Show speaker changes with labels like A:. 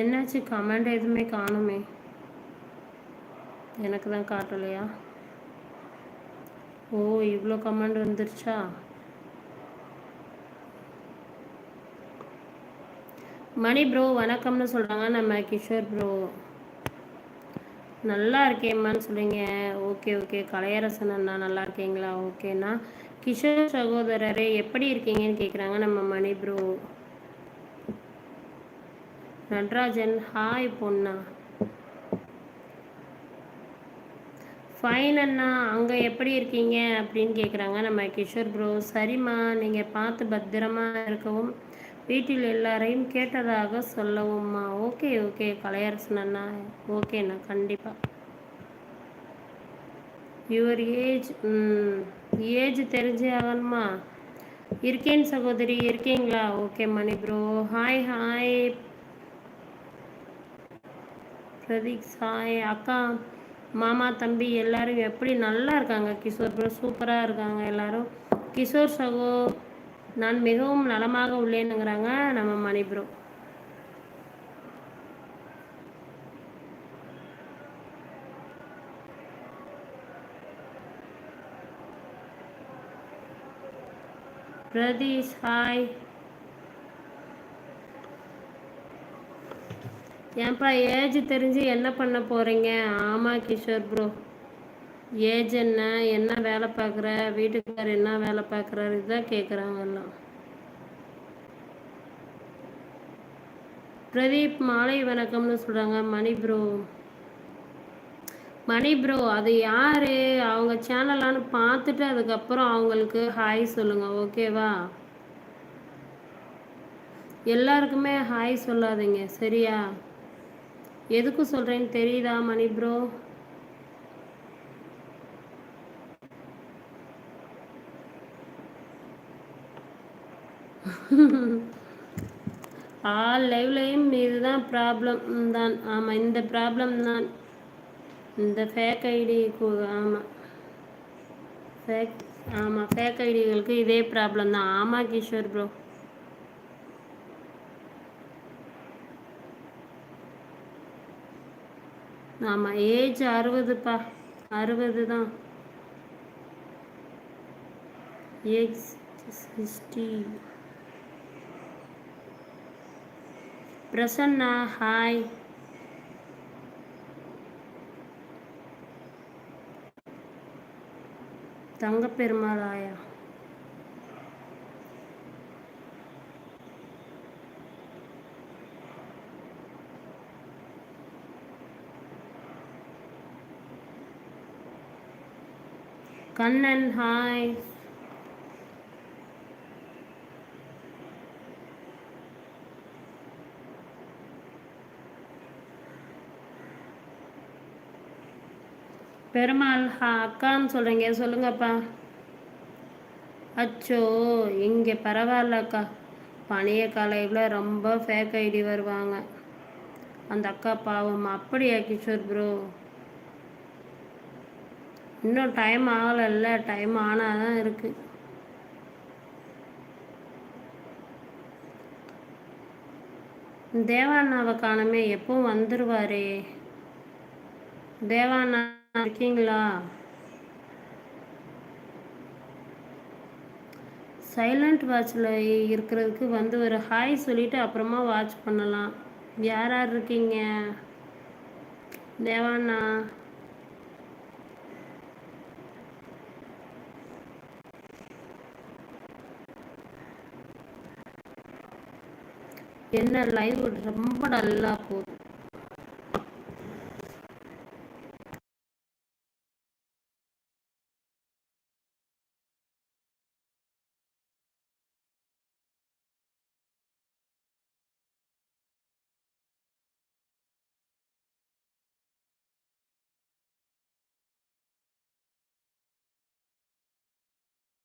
A: என்னாச்சு? கமெண்ட் எதுவுமே காணுமே. எனக்கு தான் காட்டலையா? ஓ இவ்வளோ கமெண்ட் வந்துருச்சா? மணி ப்ரோ வணக்கம்னு சொல்கிறாங்க நம்ம கிஷோர் ப்ரோ நல்லா இருக்கேம்மான்னு சொல்லுங்க ஓகே ஓகே கலையரசன் அண்ணா நல்லா இருக்கீங்களா? ஓகேண்ணா கிஷோர் சகோதரரே எப்படி இருக்கீங்கன்னு கேட்குறாங்க நம்ம மணி ப்ரோ நடராஜன் ஹாய் பொண்ணா. ஃபைன் அண்ணா அங்கே எப்படி இருக்கீங்க? அப்படின்னு கேட்குறாங்க நம்ம கிஷோர் ப்ரோ சரிம்மா நீங்கள் பார்த்து பத்திரமா இருக்கவும் வீட்டில் எல்லாரையும் கேட்டதாக சொல்லவும்மா. ஓகே ஓகே கலையரசன் அண்ணா. ஓகேண்ணா கண்டிப்பாக யுவர் ஏஜ் ஏஜ் தெரிஞ்சே ஆகணுமா? இருக்கேன் சகோதரி இருக்கீங்களா? Okay Mani bro hi hi Prateek அக்கா மாமா தம்பி எல்லாரும் எப்படி நல்லா இருக்காங்க? கிஷோர் ப்ரோ சூப்பராக இருக்காங்க எல்லாரும். கிஷோர் சகோ நான் மிகவும் நலமாக உள்ளேனுங்கிறாங்க நம்ம மணி ப்ரோ பிரதீஷ் ஹாய் ஏன்பா ஏஜ் தெரிஞ்சு என்ன பண்ண போகிறீங்க ஆமாம் கிஷோர் ப்ரோ ஏஜ் என்ன? என்ன வேலை பார்க்குற? வீட்டுக்கார் என்ன வேலை பார்க்குறாரு? இதுதான் கேட்குறாங்க எல்லாம். பிரதீப் மாலை வணக்கம்னு சொல்கிறாங்க மணி ப்ரோ மணி ப்ரோ அது யார்? அவங்க சேனலான்னு பார்த்துட்டு அதுக்கப்புறம் அவங்களுக்கு ஹாய் சொல்லுங்கள் ஓகேவா எல்லாருக்குமே ஹாய் சொல்லாதீங்க சரியா? எதுக்கு சொல்கிறேன்னு தெரியுதா மணி ப்ரோ ஆல் லைவ்லையும் இதுதான் ப்ராப்ளம் தான். ஆமாம் இந்த ப்ராப்ளம் தான். இந்த ஃபேக் ஐடி ஆமாம் ஃபேக் ஆமாம் ஃபேக் ஐடிகளுக்கு இதே ப்ராப்ளம் தான். ஆமாம் கிஷோர் ப்ரோ ஆமாம் ஏஜ் அறுபதுப்பா அறுபது தான். Age sixty Prasanna hi Thangaperumal ஆயா. கண்ணன் ஹாய் பெருமாள் ஹா அக்கான்னு சொல்கிறீங்க சொல்லுங்கப்பா. அச்சோ இங்கே பரவாயில்லக்கா பழைய காலையில் ரொம்ப ஃபேக் ஐடி வருவாங்க. அந்த அக்கா பாவம் அப்படியா கிஷோர் ப்ரோ இன்னும் டைம் ஆகலைல்ல டைம் ஆனால் தான் இருக்குது தேவாண்ணாவை காணமே எப்போ வந்துடுவாரே தேவாண்ணா இருக்கீங்களா? சைலண்ட் வாட்சில் இருக்கிறதுக்கு வந்து ஒரு ஹாய் சொல்லிவிட்டு அப்புறமா வாட்ச் பண்ணலாம். யார் யார் இருக்கீங்க? தேவாண்ணா என்ன லைவ் ரொம்ப நல்லா போகுது.